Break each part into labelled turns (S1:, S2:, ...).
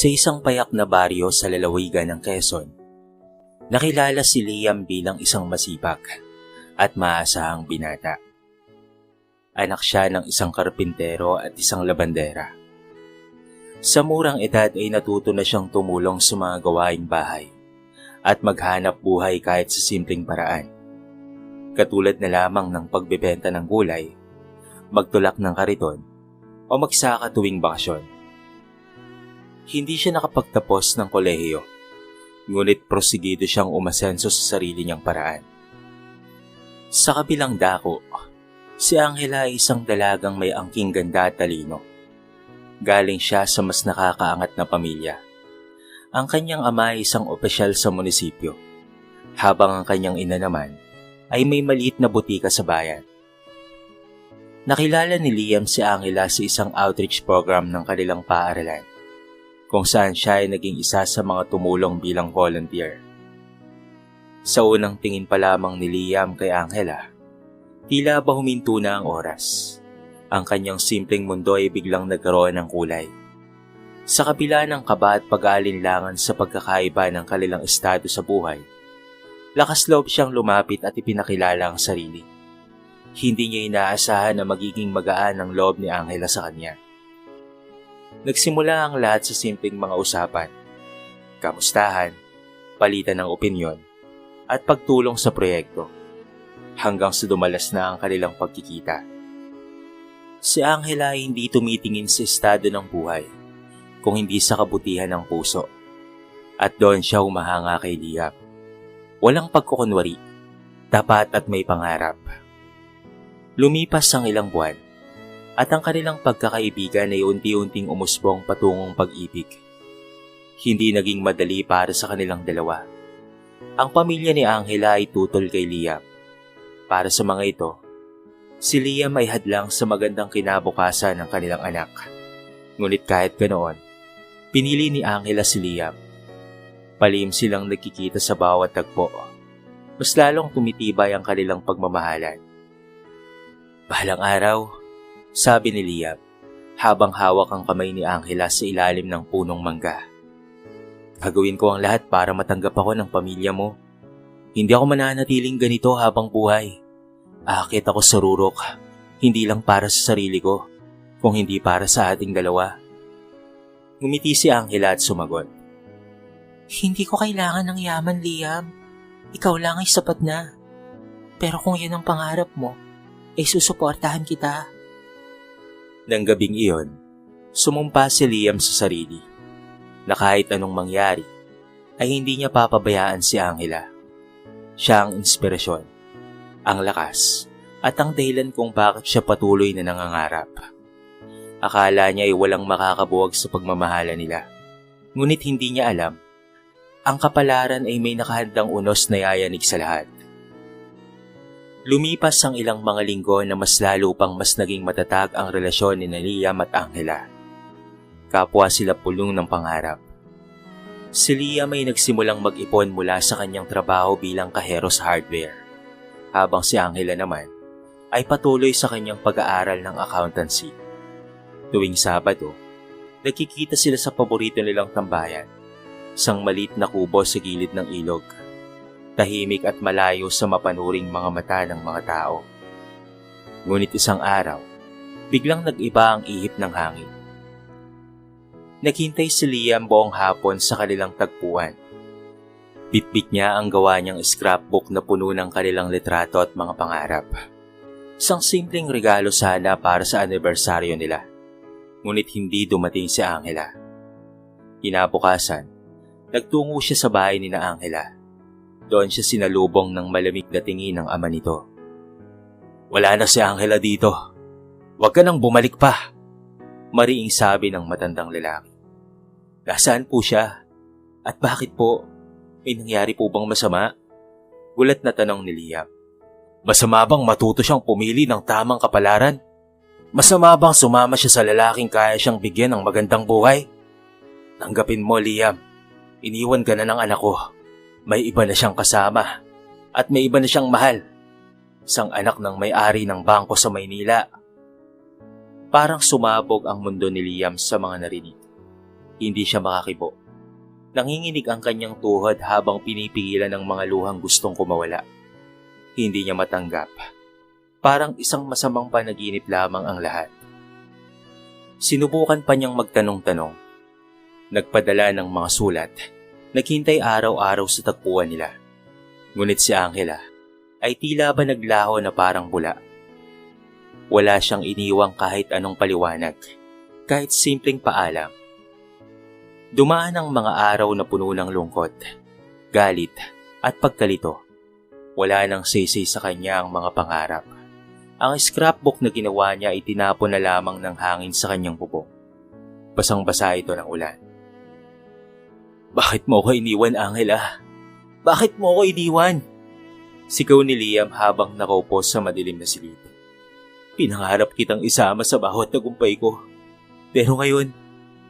S1: Sa isang payak na baryo sa lalawigan ng Quezon, nakilala si Liam bilang isang masipag at maasahang binata. Anak siya ng isang karpintero at isang labandera. Sa murang edad ay natuto na siyang tumulong sa mga gawaing bahay at maghanap buhay kahit sa simpleng paraan. Katulad na lamang ng pagbebenta ng gulay, magtulak ng kariton, o magsaka tuwing bakasyon. Hindi siya nakapagtapos ng kolehiyo, ngunit prosigido siyang umasenso sa sarili niyang paraan. Sa kabilang dako, si Angela ay isang dalagang may angking ganda at talino. Galing siya sa mas nakakaangat na pamilya. Ang kanyang ama ay isang opisyal sa munisipyo, habang ang kanyang ina naman ay may maliit na butika sa bayan. Nakilala ni Liam si Angela sa isang outreach program ng kanilang paaralan, kung saan siya ay naging isa sa mga tumulong bilang volunteer. Sa unang tingin pa lamang ni Liam kay Angela, tila ba huminto na ang oras. Ang kanyang simpleng mundo ay biglang nagkaroon ng kulay. Sa kabila ng kaba at pag-aalinlangan sa pagkakaiba ng kanilang estado sa buhay, lakas loob siyang lumapit at ipinakilala ang sarili. Hindi niya inaasahan na magiging magaan ang loob ni Angela sa kanya. Nagsimula ang lahat sa simpleng mga usapan. Kamustahan, palitan ng opinyon, at pagtulong sa proyekto. Hanggang sa dumalas na ang kanilang pagkikita. Si Angela ay hindi tumitingin sa estado ng buhay, kung hindi sa kabutihan ng puso. At doon siya humahanga kay Liam. Walang pagkukunwari, tapat at may pangarap. Lumipas ang ilang buwan, at ang kanilang pagkakaibigan ay unti-unting umusbong patungong pag-ibig. Hindi naging madali para sa kanilang dalawa. Ang pamilya ni Angela ay tutol kay Liam. Para sa mga ito, si Liam ay hadlang sa magandang kinabukasan ng kanilang anak. Ngunit kahit ganoon, pinili ni Angela si Liam. Palim silang nagkikita sa bawat tagpo. Mas lalong tumitibay ang kanilang pagmamahalan. Bahalang araw, sabi ni Liam, habang hawak ang kamay ni Angela sa ilalim ng punong mangga. Gagawin ko ang lahat para matanggap ako ng pamilya mo. Hindi ako mananatiling ganito habang buhay. Aakit ako sa rurok, hindi lang para sa sarili ko, kung hindi para sa ating dalawa. Ngumiti si Angela at sumagot.
S2: Hindi ko kailangan ng yaman, Liam. Ikaw lang ay sapat na. Pero kung yan ang pangarap mo, ay susuportahan kita.
S1: Nang gabing iyon, sumumpa si Liam sa sarili na kahit anong mangyari ay hindi niya papabayaan si Angela. Siya ang inspirasyon, ang lakas, at ang dahilan kung bakit siya patuloy na nangangarap. Akala niya ay walang makakabuwag sa pagmamahala nila. Ngunit hindi niya alam, ang kapalaran ay may nakahandang unos na yayanig sa lahat. Lumipas ang ilang mga linggo na mas lalo pang mas naging matatag ang relasyon ni Liam at Angela. Kapwa sila pulong ng pangarap. Si Liam ay nagsimulang mag-ipon mula sa kanyang trabaho bilang kahero sa hardware, habang si Angela naman ay patuloy sa kanyang pag-aaral ng accountancy. Tuwing Sabado, nagkikita sila sa paborito nilang tambayan, isang malit na kubo sa gilid ng ilog tahimik at malayo sa mapanuring mga mata ng mga tao. Ngunit isang araw, biglang nag-iba ang ihip ng hangin. Naghintay si Liam buong hapon sa kanilang tagpuan. Bitbit niya ang gawa niyang scrapbook na puno ng kanilang litrato at mga pangarap. Isang simpleng regalo sana para sa anibersaryo nila. Ngunit hindi dumating si Angela. Kinabukasan, nagtungo siya sa bahay ni na Angela. Doon siya sinalubong ng malamig na tingin ng ama nito. Wala na si Angela dito. Huwag ka nang bumalik pa. Mariing sabi ng matandang lalaki. Nasaan po siya? At bakit po? May nangyari po bang masama? Gulat na tanong ni Liam. Masama bang matuto siyang pumili ng tamang kapalaran? Masama bang sumama siya sa lalaking kaya siyang bigyan ng magandang buhay? Tanggapin mo, Liam. Iniwan ka na ng anak ko. May iba na siyang kasama at may iba na siyang mahal. Isang anak ng may-ari ng bangko sa Maynila. Parang sumabog ang mundo ni Liam sa mga narinig. Hindi siya makakibo. Nanginginig ang kanyang tuhod habang pinipigilan ng mga luhang gustong kumawala. Hindi niya matanggap. Parang isang masamang panaginip lamang ang lahat. Sinubukan pa niyang magtanong-tanong. Nagpadala ng mga sulat. Naghintay araw-araw sa tagpuan nila. Ngunit si Angela ay tila ba naglaho na parang bula. Wala siyang iniwang kahit anong paliwanag, kahit simpleng paalam. Dumaan ang mga araw na puno ng lungkot, galit at pagkalito. Wala nang sisay sa kanya ang mga pangarap. Ang scrapbook na ginawa niya ay tinapon na lamang ng hangin sa kanyang bubong. Basang-basa ito ng ulan. Bakit mo ko iniwan, Angela? Bakit mo ko iniwan? Sigaw ni Liam habang nakaupo sa madilim na silid. Pinangarap kitang isama sa bawat tagumpay ko. Pero ngayon,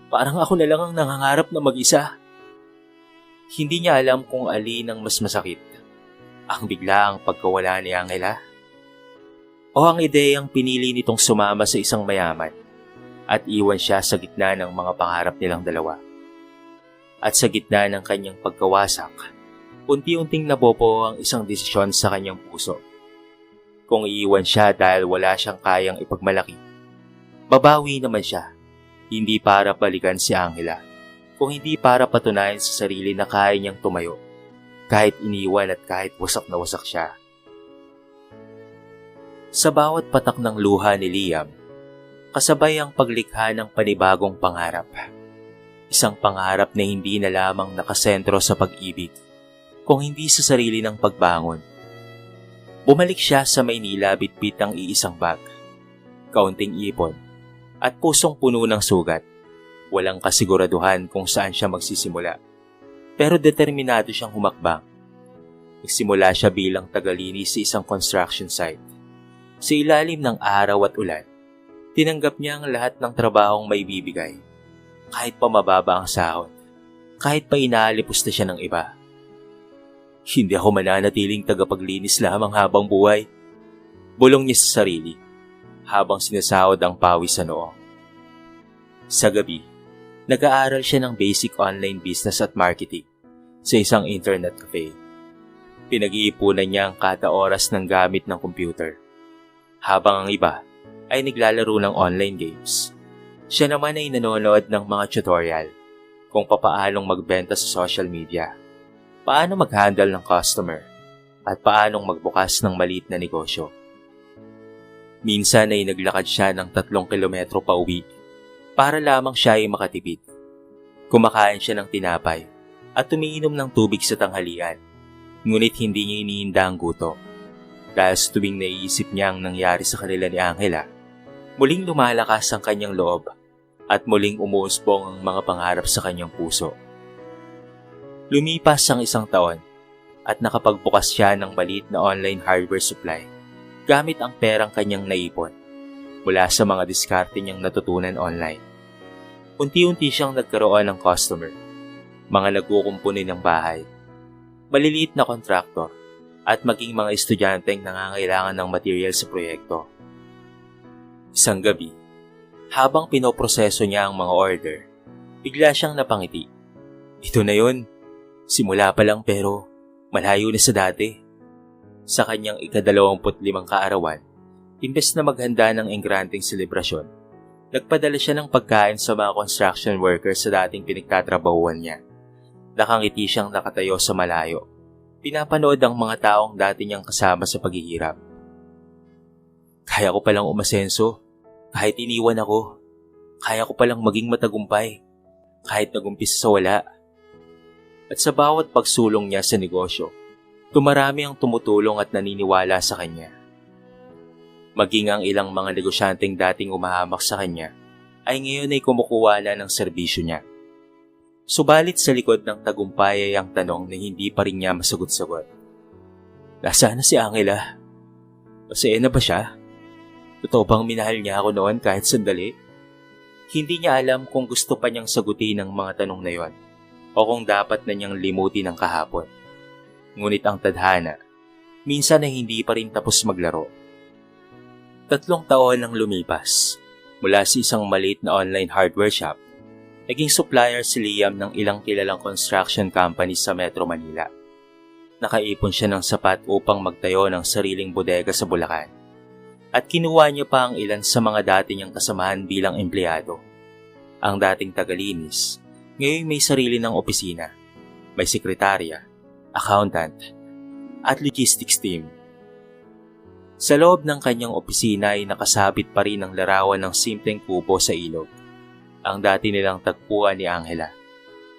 S1: parang ako na lang ang nangangarap na mag-isa. Hindi niya alam kung alin ang mas masakit. Ang biglaang pagkawala ni Angela. O ang ideyang pinili nitong sumama sa isang mayaman at iwan siya sa gitna ng mga pangarap nilang dalawa. At sa gitna ng kanyang pagkawasak, unti-unting nabopo ang isang desisyon sa kanyang puso. Kung iiwan siya dahil wala siyang kayang ipagmalaki, babawi naman siya, hindi para balikan si Angela, kung hindi para patunayan sa sarili na kaya niyang tumayo, kahit iniwan at kahit wasak na wasak siya. Sa bawat patak ng luha ni Liam, kasabay ang paglikha ng panibagong pangarap. Isang pangarap na hindi na lamang nakasentro sa pag-ibig, kung hindi sa sarili ng pagbangon. Bumalik siya sa Maynila bitbit ang iisang bag, kaunting ipon, at pusong puno ng sugat. Walang kasiguraduhan kung saan siya magsisimula. Pero determinado siyang humakbang. Nagsimula siya bilang tagalinis sa isang construction site. Sa ilalim ng araw at ulan, tinanggap niya ang lahat ng trabahong may bibigay. Kahit pa mababa ang sahod, kahit pa inaalipos na siya ng iba. Hindi ako mananatiling tagapaglinis lamang habang buhay. Bulong niya sa sarili habang sinasahod ang pawis sa noo. Sa gabi, nag-aaral siya ng basic online business at marketing sa isang internet cafe. Pinag-iipunan niya ang kada oras ng gamit ng computer. Habang ang iba ay naglalaro ng online games. Siya naman ay nanonood ng mga tutorial kung papaanong magbenta sa social media, paano mag-handle ng customer, at paanong magbukas ng maliit na negosyo. Minsan ay naglakad siya ng tatlong kilometro pa uwi para lamang siya ay makatipid. Kumakain siya ng tinapay at tumiinom ng tubig sa tanghalian, ngunit hindi niya iniinda ang guto. Dahil tuwing naiisip niya ang nangyari sa kanila ni Angela, muling lumalakas ang kanyang loob at muling umuusbong ang mga pangarap sa kanyang puso. Lumipas ang isang taon at nakapagbukas siya ng maliit na online hardware supply gamit ang perang kanyang naipon mula sa mga diskarte niyang natutunan online. Unti-unti siyang nagkaroon ng customer, mga nagkukumpuni ng bahay, maliliit na kontraktor, at maging mga estudyanteng nangangailangan ng material sa proyekto. Isang gabi, habang pinoproseso niya ang mga order, bigla siyang napangiti. Ito na yun. Simula pa lang pero malayo na sa dati. Sa kanyang ikadalawamput limang kaarawan, imbes na maghanda ng engranteng selebrasyon, nagpadala siya ng pagkain sa mga construction workers sa dating pinagtatrabahuan niya. Nakangiti siyang nakatayo sa malayo. Pinapanood ang mga taong dati niyang kasama sa paghihirap. Kaya ko palang umasenso, kahit iniwan ako. Kaya ko palang maging matagumpay, kahit nagumpisa sa wala. At sa bawat pagsulong niya sa negosyo, tumarami ang tumutulong at naniniwala sa kanya. Maging ang ilang mga negosyanteng dating umahamak sa kanya, ay ngayon ay kumukuha na ng serbisyo niya. Subalit sa likod ng tagumpay ay ang tanong na hindi pa rin niya masagot-sagot. Nasaan na si Angela? Masaya na ba siya? Totoo bang minahal niya ako noon kahit sandali? Hindi niya alam kung gusto pa niyang sagutin ang mga tanong na yon o kung dapat na niyang limutin ang kahapon. Ngunit ang tadhana, minsan ay hindi pa rin tapos maglaro. Tatlong taon ang lumipas mula sa isang maliit na online hardware shop Naging supplier si Liam ng ilang kilalang construction company sa Metro Manila. Nakaipon siya ng sapat upang magtayo ng sariling bodega sa Bulacan. At kinuha niya pa ang ilan sa mga dati niyang kasamahan bilang empleyado. Ang dating tagalinis, ngayon may sarili ng opisina. May sekretarya, accountant, at logistics team. Sa loob ng kanyang opisina ay nakasabit pa rin ang larawan ng simpleng kubo sa ilog. Ang dati nilang tagpuan ni Angela.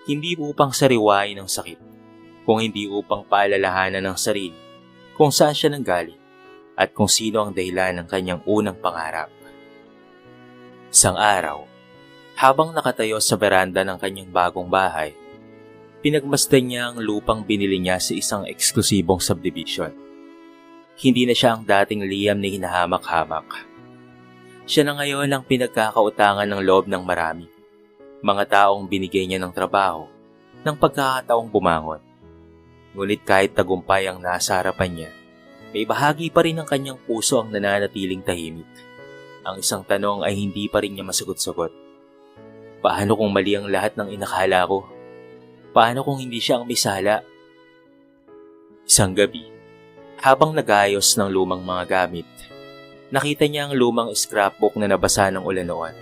S1: Hindi upang sariwain ng sakit, kung hindi upang paalalahanan ng sarili kung saan siya nanggaling at kung sino ang dahilan ng kanyang unang pangarap. Isang araw, habang nakatayo sa veranda ng kanyang bagong bahay, pinagmasdan niya ang lupang binili niya sa isang eksklusibong subdivision. Hindi na siya ang dating Liam na hinahamak-hamak. Siya na ngayon ang pinagkakautangan ng loob ng marami. Mga taong binigay niya ng trabaho, ng pagkakataong bumangon. Ngunit kahit tagumpay ang nasa harapan niya, may bahagi pa rin ng kanyang puso ang nananatiling tahimik. Ang isang tanong ay hindi pa rin niya masagot-sagot. Paano kung mali ang lahat ng inakala ko? Paano kung hindi siya ang misala? Isang gabi, habang nagayos ng lumang mga gamit, nakita niya ang lumang scrapbook na nabasa ng ulan noon.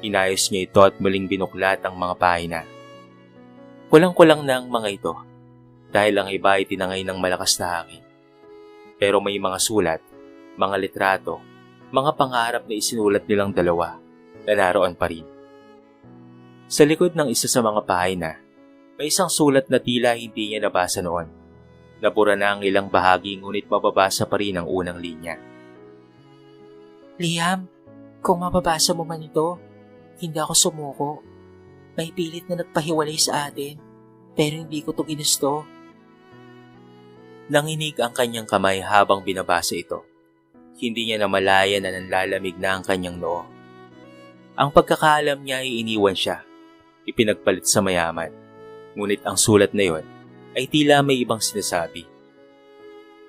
S1: Inayos niya ito at muling binuklat ang mga pahina. Kulang-kulang na ang mga ito dahil ang iba ay tinangay ng malakas na hangin. Pero may mga sulat, mga litrato, mga pangarap na isinulat nilang dalawa na naroon pa rin. Sa likod ng isa sa mga pahina, may isang sulat na tila hindi niya nabasa noon. Nabura na ang ilang bahagi ngunit mababasa pa rin ang unang linya.
S2: Liam, kung mababasa mo man ito, hindi ako sumuko. May pilit na nagpahiwalay sa atin, pero hindi ko to ginusto.
S1: Nanginig ang kanyang kamay habang binabasa ito. Hindi niya namalaya na nanlalamig na ang kanyang noo. Ang pagkakaalam niya ay iniwan siya. Ipinagpalit sa mayaman. Ngunit ang sulat na yon ay tila may ibang sinasabi.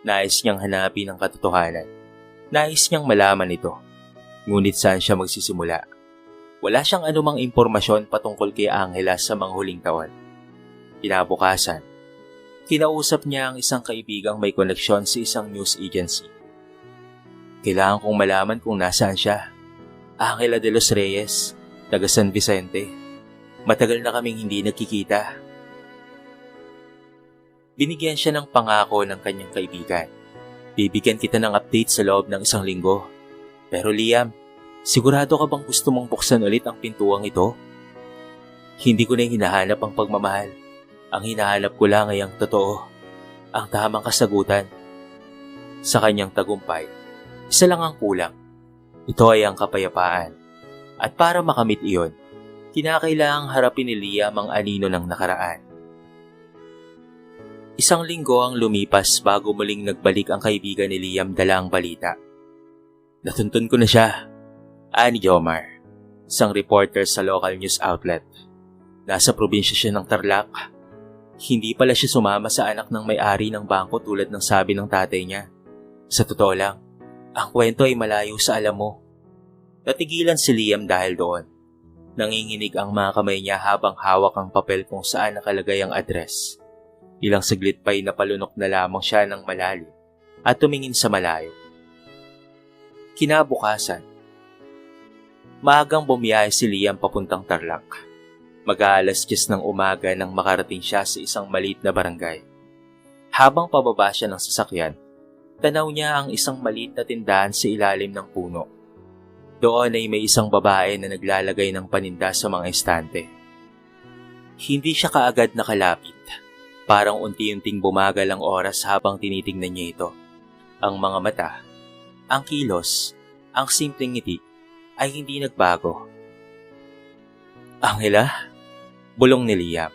S1: Nais niyang hanapin ang katotohanan. Nais niyang malaman ito. Ngunit saan siya magsisimula? Wala siyang anumang impormasyon patungkol kay Angela sa mga huling taon. Kinabukasan, kinausap niya ang isang kaibigang may koneksyon sa isang news agency. Kailangan kong malaman kung nasaan siya. Angela de los Reyes, taga San Vicente. Matagal na kaming hindi nagkikita. Binigyan siya ng pangako ng kanyang kaibigan. Bibigyan kita ng update sa loob ng isang linggo. Pero Liam, sigurado ka bang gusto mong buksan ulit ang pintuang ito? Hindi ko na hinahanap ang pagmamahal. Ang hinahanap ko lang ay ang totoo. Ang tamang kasagutan. Sa kanyang tagumpay, isa lang ang kulang. Ito ay ang kapayapaan. At para makamit iyon, kinakailangang harapin ni Liam ang anino ng nakaraan. Isang linggo ang lumipas bago muling nagbalik ang kaibigan ni Liam dala ang balita. Natuntun ko na siya. Ani Jomar, isang reporter sa local news outlet. Nasa probinsya siya ng Tarlac. Hindi pala siya sumama sa anak ng may-ari ng bangko tulad ng sabi ng tatay niya. Sa totoo lang, ang kwento ay malayo sa alam mo. Natigilan si Liam dahil doon. Nanginginig ang mga kamay niya habang hawak ang papel kung saan nakalagay ang address. Ilang saglit pa'y napalunok na lamang siya ng malalim at tumingin sa malayo. Kinabukasan, maagang bumiyahe si Liam papuntang Tarlac. Mag-aalas 10 ng umaga nang makarating siya sa isang maliit na barangay. Habang pababa siya ng sasakyan, tanaw niya ang isang maliit na tindahan sa ilalim ng puno. Doon ay may isang babae na naglalagay ng paninda sa mga estante. Hindi siya kaagad nakalapit Parang unti-unting bumagal ang oras habang tinitingnan niya ito. Ang mga mata, ang kilos, ang simpleng ngiti ay hindi nagbago. Angela? Bulong ni Liam.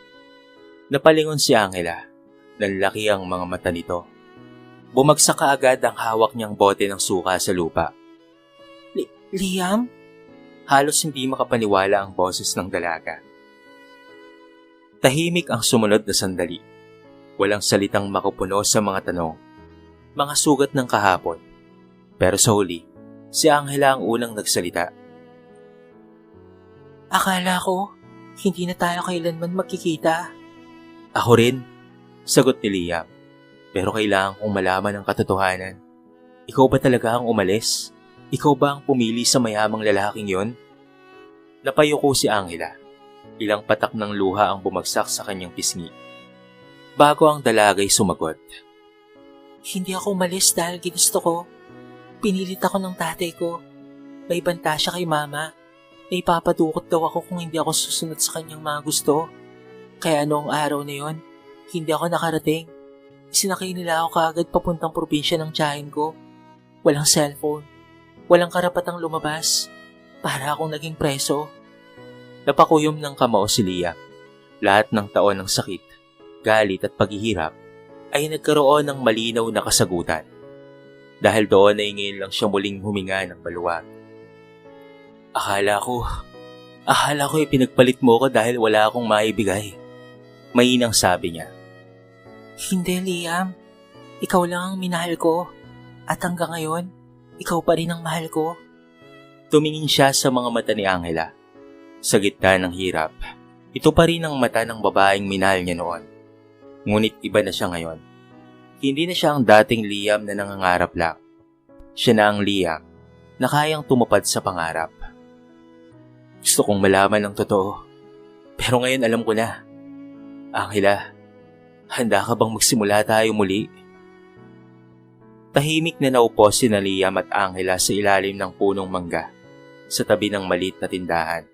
S1: Napalingon si Angela. Nanlaki ang mga mata nito. Bumagsak kaagad ang hawak niyang bote ng suka sa lupa.
S2: Li- Liam?
S1: Halos hindi makapaniwala ang boses ng dalaga. Tahimik ang sumunod na sandali. Walang salitang makupuno sa mga tanong. Mga sugat ng kahapon. Pero sa huli, si Angela ang unang nagsalita.
S2: Akala ko, Hindi na tayo kailanman magkikita.
S1: Ako rin, sagot ni Liam. Pero kailangan kong malaman ang katotohanan. Ikaw ba talaga ang umalis? Ikaw ba ang pumili sa mayamang lalaking yon? Napayuko si Angela. Ilang patak ng luha ang bumagsak sa kanyang pisngi. Bago ang dalagay sumagot.
S2: Hindi ako umalis dahil ginusto ko. Pinilit ako ng tatay ko. May banta siya kay mama. May papadukot daw ako kung hindi ako susunod sa kanyang mga gusto. Kaya noong araw na yon, hindi ako nakarating. Sinakay nila ako kaagad papuntang probinsya ng tiyahin ko. Walang cellphone. Walang karapatang lumabas. Para akong naging preso.
S1: Napakuyom ng kamao si Lia. Lahat ng taon ng sakit, galit at paghihirap ay nagkaroon ng malinaw na kasagutan. Dahil doon ay ngayon lang siya muling huminga ng maluwag. Akala ko, akala ko ipinagpalit mo ko dahil wala akong maibigay. Mainang sabi niya.
S2: Hindi, Liam. Ikaw lang ang minahal ko. At hanggang ngayon, ikaw pa rin ang mahal ko.
S1: Tumingin siya sa mga mata ni Angela. Sa gitna ng hirap, ito pa rin ang mata ng babaeng minahal niya noon. Ngunit iba na siya ngayon. Hindi na siya ang dating Liam na nangangarap lang. Siya na ang Liam na kayang tumupad sa pangarap. Gusto kong malaman ang totoo. Pero ngayon alam ko na. Angela, handa ka bang magsimula tayo muli? Tahimik na naupo si na Liam at Angela sa ilalim ng punong mangga sa tabi ng maliit na tindahan.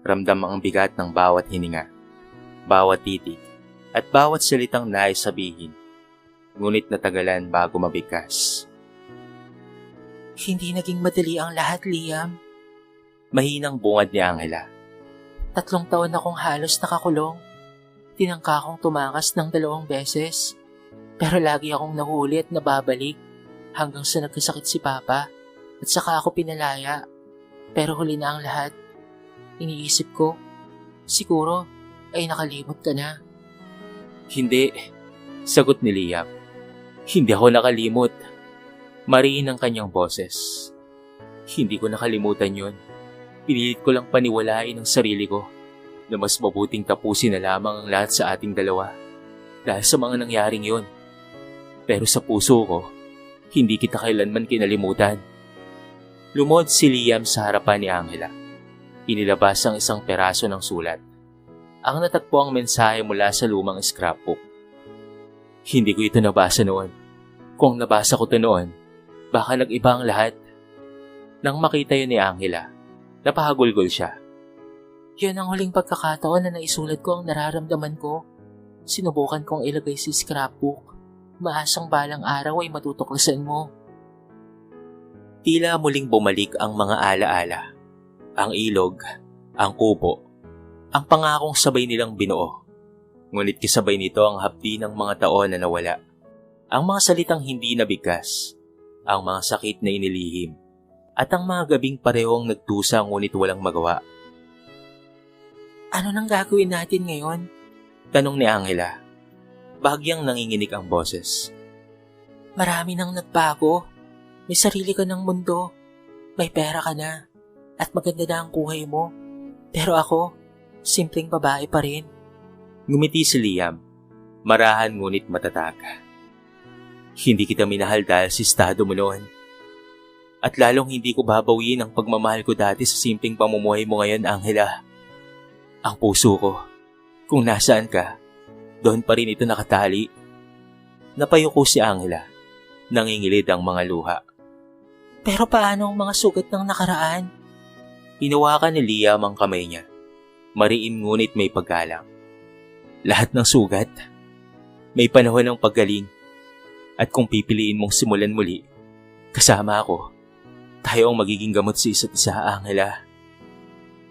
S1: Ramdam ang bigat ng bawat hininga, bawat titig, at bawat salitang nais sabihin. Ngunit natagalan bago mabigkas.
S2: Hindi naging madali ang lahat, Liam.
S1: Mahinang bungad ni Angela.
S2: Tatlong taon akong halos nakakulong. Tinangka akong tumakas ng dalawang beses. Pero lagi akong nahuli at nababalik hanggang sa nagkasakit si Papa at saka ako pinalaya. Pero huli na ang lahat. Iniisip ko, siguro ay nakalimot ka na.
S1: Hindi, sagot ni Liam. Hindi ako nakalimot. Mariin ang kanyang boses. Hindi ko nakalimutan yon. Pinilit ko lang paniwalain ang sarili ko na mas mabuting tapusin na lamang ang lahat sa ating dalawa dahil sa mga nangyaring yon. Pero sa puso ko, hindi kita kailanman kinalimutan. Lumod si Liam sa harapan ni Angela. Inilabas ang isang peraso ng sulat. Ang natagpo ang mensahe mula sa lumang scrapbook. Hindi ko ito nabasa noon. Kung nabasa ko ito noon, baka nag-iba ang lahat. Nang makita yun ni Angela, napahagulgol siya.
S2: Yan ang huling pagkakataon na naisulat ko ang nararamdaman ko. Sinubukan kong ilagay si scrapbook. Maasang balang araw ay matutuklasan mo.
S1: Tila muling bumalik ang mga alaala. Ang ilog, ang kubo, ang pangakong sabay nilang binuo. Ngunit kasabay nito ang hapdi ng mga taon na nawala. Ang mga salitang hindi nabigkas, ang mga sakit na inilihim, at ang mga gabing parehong nagtusa ngunit walang magawa.
S2: Ano nang gagawin natin ngayon?
S1: Tanong ni Angela. Bahagyang nanginginig ang boses.
S2: Marami nang nagbago. May sarili ka ng mundo. May pera ka na. At maganda na ang kuhay mo. Pero ako, simpleng babae pa rin.
S1: Ngumiti si Liam. Marahan ngunit matatag. Hindi kita minahal dahil sa estado mo noon. At lalong hindi ko babawiin ang pagmamahal ko dati sa simpleng pamumuhay mo ngayon, Angela. Ang puso ko, kung nasaan ka, doon pa rin ito nakatali. Napayuko si Angela. Nangingilid ang mga luha.
S2: Pero paano ang mga sugat ng nakaraan?
S1: Hinawakan ni Liam ang kamay niya. Mariin ngunit may paggalang. Lahat ng sugat. May panahon ng paggaling. At kung pipiliin mong simulan muli, kasama ako. Tayo ang magiging gamot sa isa't isa, Angela.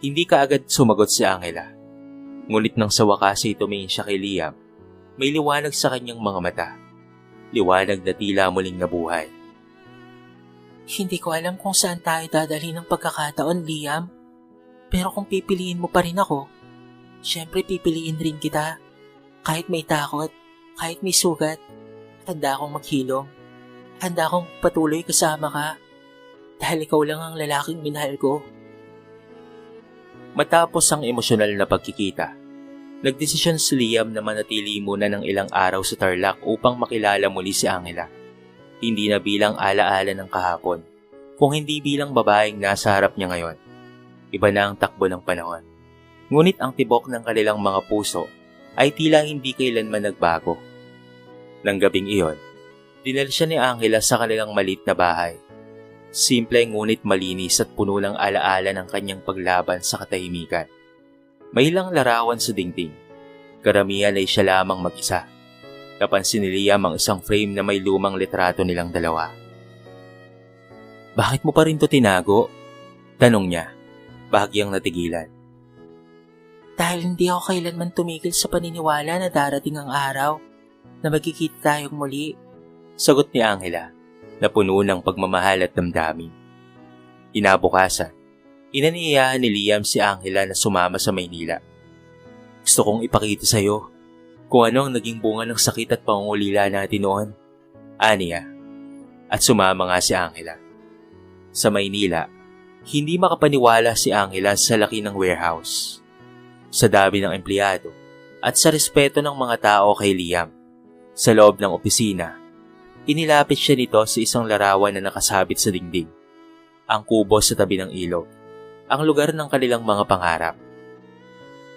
S1: Hindi ka agad sumagot si Angela. Ngunit nang sa wakas ay tumingin siya kay Liam, may liwanag sa kanyang mga mata. Liwanag na tila muling nabuhay.
S2: Hindi ko alam kung saan tayo dadalhin ng pagkakataon, Liam. Pero kung pipiliin mo pa rin ako, syempre pipiliin rin kita. Kahit may takot, kahit may sugat, handa akong maghilom. Handa akong patuloy kasama ka. Dahil ikaw lang ang lalaking minahal ko.
S1: Matapos ang emosyonal na pagkikita, nagdesisyon si Liam na manatili muna ng ilang araw sa Tarlac upang makilala muli si Angela. Hindi na bilang alaala ng kahapon, kung hindi bilang babaeng nasa harap niya ngayon. Iba na ang takbo ng panahon. Ngunit ang tibok ng kanilang mga puso ay tila hindi kailanman nagbago. Nang gabing iyon, dinala siya ni Angela sa kanilang malit na bahay. Simple ngunit malinis at puno ng alaala ng kanyang paglaban sa katahimikan. May ilang larawan sa dingding. Karamihan ay siya lamang mag-isa. Napansin ni Liam ang isang frame na may lumang litrato nilang dalawa. Bakit mo pa rin to tinago? Tanong niya, bahagyang natigilan.
S2: Dahil hindi ako kailanman tumigil sa paniniwala na darating ang araw na magkikita tayong muli.
S1: Sagot ni Angela na puno ng pagmamahal at damdamin. Inabukasan, inaniyahan ni Liam si Angela na sumama sa Maynila. Gusto kong ipakita sa iyo kung ano ang naging bunga ng sakit at pangungulila natin noon. Aniya. At sumama nga si Angela. Sa Maynila, hindi makapaniwala si Angela sa laki ng warehouse. Sa dami ng empleyado at sa respeto ng mga tao kay Liam. Sa loob ng opisina, inilapit siya nito sa isang larawan na nakasabit sa dingding. Ang kubo sa tabi ng ilog. Ang lugar ng kanilang mga pangarap.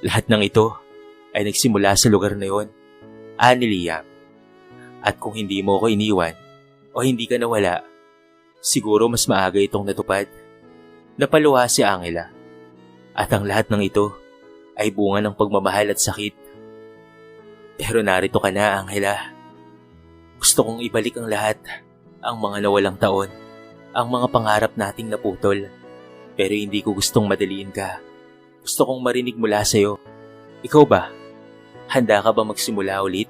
S1: Lahat ng ito ay nagsimula sa lugar na yon. Ani Liam. At kung hindi mo ko iniwan o hindi ka nawala, siguro mas maaga itong natupad. Napaluha si Angela. At ang lahat ng ito ay bunga ng pagmamahal at sakit. Pero narito ka na, Angela. Gusto kong ibalik ang lahat, ang mga nawalang taon, ang mga pangarap nating naputol. Pero hindi ko gustong madaliin ka. Gusto kong marinig mula sa'yo. Ikaw ba? Handa ka ba magsimula ulit?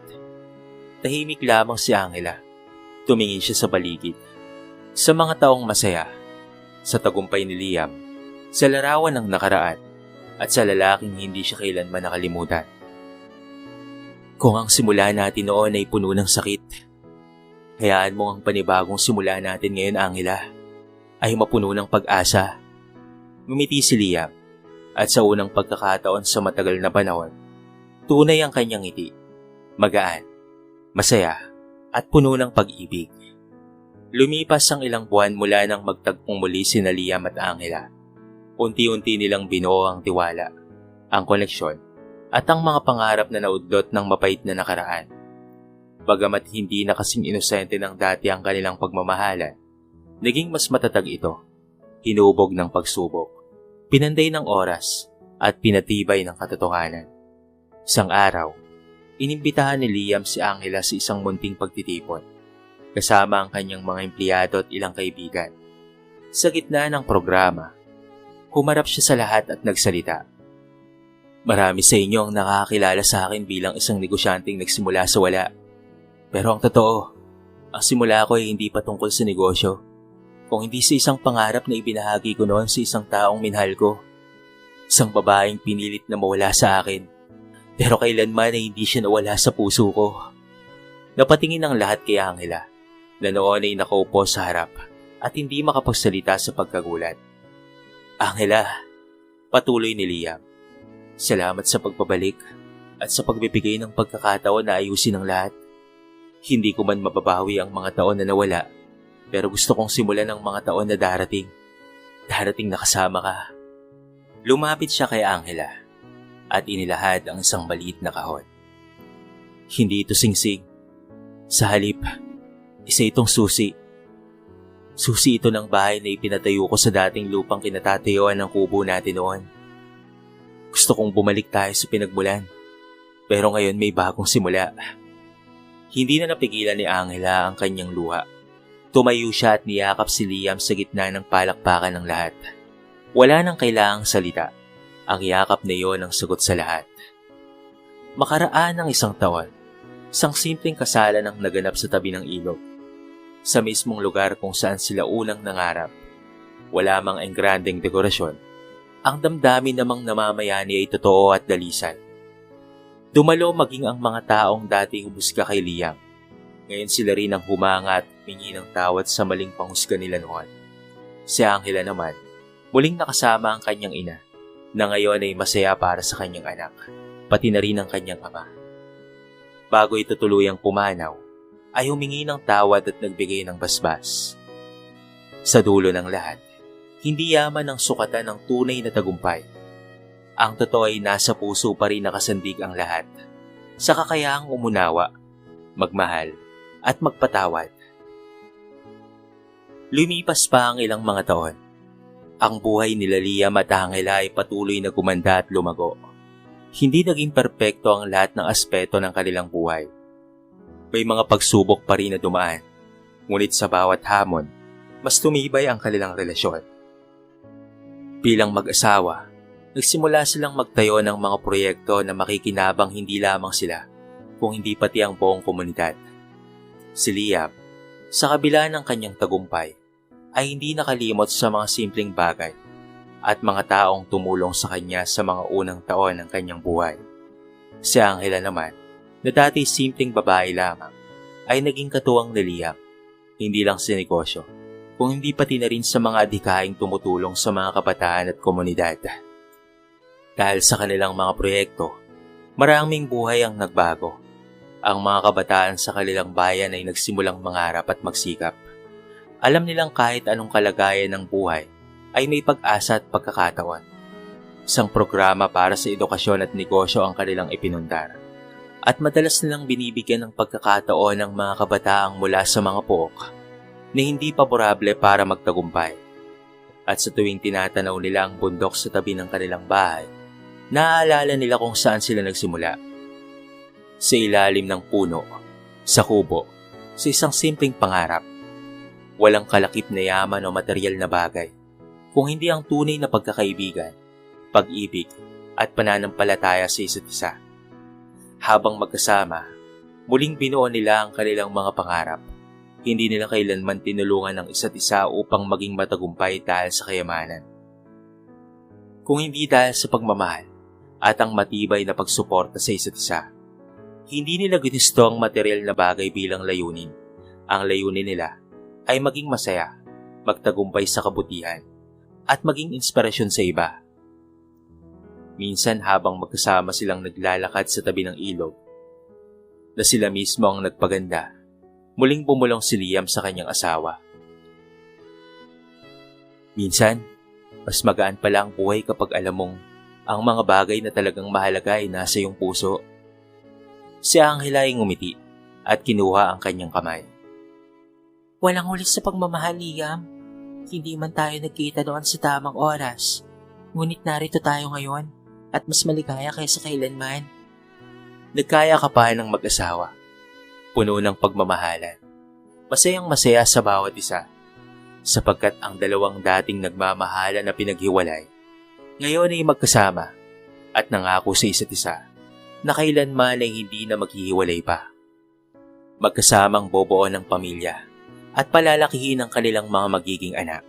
S1: Tahimik lamang si Angela. Tumingin siya sa paligid. Sa mga taong masaya, sa tagumpay ni Liam, sa larawan ng nakaraan, at sa lalaking hindi siya kailanman nakalimutan. Kung ang simula natin noon ay puno ng sakit, hayaan mo ang panibagong simula natin ngayon, Angela, ay mapuno ng pag-asa. Ngumiti si Liam at sa unang pagkakataon sa matagal na panahon, tunay ang kanyang ngiti. Magaan, masaya, at puno ng pag-ibig. Lumipas ang ilang buwan mula nang magtagpong muli si Liam at Angela. Unti-unti nilang binuo ang tiwala, ang koneksyon, at ang mga pangarap na naudlot ng mapait na nakaraan. Bagamat hindi na kasing inosente ng dati ang kanilang pagmamahalan, naging mas matatag ito. Hinubog ng pagsubok, pinanday ng oras, at pinatibay ng katotohanan. Isang araw, inimbitahan ni Liam si Angela sa isang munting pagtitipon, kasama ang kanyang mga empleyado at ilang kaibigan. Sa gitna ng programa, humarap siya sa lahat at nagsalita. Marami sa inyo ang nakakilala sa akin bilang isang negosyanteng nagsimula sa wala. Pero ang totoo, ang simula ko ay hindi patungkol sa negosyo, kung hindi sa isang pangarap na ibinahagi ko noon sa isang taong minahal ko. Isang babaeng pinilit na mawala sa akin, pero kailanman ay hindi siya nawala sa puso ko. Napatingin ang lahat kay Angela, na noon ay nakaupo sa harap at hindi makapagsalita sa pagkagulat. Angela, patuloy ni Liam. Salamat sa pagpabalik at sa pagbibigay ng pagkakataon na ayusin ang lahat. Hindi ko man mababawi ang mga taon na nawala, pero gusto kong simulan ang mga taon na darating. Darating na kasama ka. Lumapit siya kay Angela at inilahad ang isang maliit na kahon. Hindi ito singsing. Sa halip, isa itong susi Susi ito ng bahay na ipinatayo ko sa dating lupang kinatatayuan ng kubo natin noon. Gusto kong bumalik tayo sa pinagmulan. Pero ngayon may bagong simula. Hindi na napigilan ni Angela ang kanyang luha. Tumayo siya at niyakap si Liam sa gitna ng palakpakan ng lahat. Wala nang kailangang salita. Ang yakap na iyon ang sagot sa lahat. Makaraan ng isang taon, isang simpleng kasalan ang naganap sa tabi ng ilog sa mismong lugar kung saan sila unang nangarap. Wala mang engrandeng dekorasyon. Ang damdamin namang namamayani ay totoo at dalisan. Dumalo maging ang mga taong dati humusga kay Liam. Ngayon sila rin ang humanga at mingi ng tawad sa maling panghusga nila noon. Si Angela naman, muling nakasama ang kanyang ina na ngayon ay masaya para sa kanyang anak, pati na rin ang kanyang ama. Bago ito tuluyang pumanaw, ay humingi ng tawad at nagbigay ng basbas. Sa dulo ng lahat, hindi yaman ang sukatan ng tunay na tagumpay. Ang totoo ay nasa puso pa rin nakasandig ang lahat sa kakayaang umunawa, magmahal, at magpatawad. Lumipas pa ang ilang mga taon. Ang buhay nila Liam at Angela ay patuloy na gumanda at lumago. Hindi naging perpekto ang lahat ng aspeto ng kanilang buhay. May mga pagsubok pa rin na dumaan. Ngunit sa bawat hamon, mas tumibay ang kanilang relasyon. Bilang mag-asawa, nagsimula silang magtayo ng mga proyekto na makikinabang hindi lamang sila, kung hindi pati ang buong komunidad. Si Liam, sa kabila ng kanyang tagumpay, ay hindi nakalimot sa mga simpleng bagay at mga taong tumulong sa kanya sa mga unang taon ng kanyang buhay. Si Angela naman, na dati simpleng babae lamang, ay naging katuwang ni Liam, hindi lang sa negosyo, kung hindi pati na rin sa mga adhikaing tumutulong sa mga kabataan at komunidad. Dahil sa kanilang mga proyekto, maraming buhay ang nagbago. Ang mga kabataan sa kanilang bayan ay nagsimulang mangarap at magsikap. Alam nilang kahit anong kalagayan ng buhay ay may pag-asa at pagkakataon. Isang programa para sa edukasyon at negosyo ang kanilang ipinundar. At madalas nilang binibigyan ng pagkakataon ng mga kabataang mula sa mga pook na hindi paborable para magtagumpay. At sa tuwing tinatanaw nila ang bundok sa tabi ng kanilang bahay, naaalala nila kung saan sila nagsimula. Sa ilalim ng puno, sa kubo, sa isang simpleng pangarap. Walang kalakip na yaman o material na bagay, kung hindi ang tunay na pagkakaibigan, pag-ibig, at pananampalataya sa isa't isa. Habang magkasama, muling binuo nila ang kanilang mga pangarap. Hindi nila kailanman tinulungan ng isa't isa upang maging matagumpay dahil sa kayamanan. Kung hindi dahil sa pagmamahal at ang matibay na pagsuporta sa isa't isa, hindi nila ginusto ang material na bagay bilang layunin. Ang layunin nila ay maging masaya, magtagumpay sa kabutihan, at maging inspirasyon sa iba. Minsan habang magkasama silang naglalakad sa tabi ng ilog, na sila mismo ang nagpaganda, muling bumulong si Liam sa kanyang asawa. Minsan, mas magaan pala ang buhay kapag alam mong ang mga bagay na talagang mahalaga ay nasa iyong puso. Si Angela ay ngumiti at kinuha ang kanyang kamay.
S2: Walang huli sa pagmamahal, Liam. Hindi man tayo nagkita doon sa tamang oras. Ngunit narito tayo ngayon at mas maligaya kaysa kailanman.
S1: Nagkaya ka pa ng mag-asawa. Puno ng pagmamahalan. Masayang masaya sa bawat isa. Sapagkat ang dalawang dating nagmamahala na pinaghiwalay, ngayon ay magkasama at nangako sa isa't isa na kailanman ay hindi na maghihiwalay pa. Magkasamang bobuo ng pamilya at palalakihin ang kanilang mga magiging anak.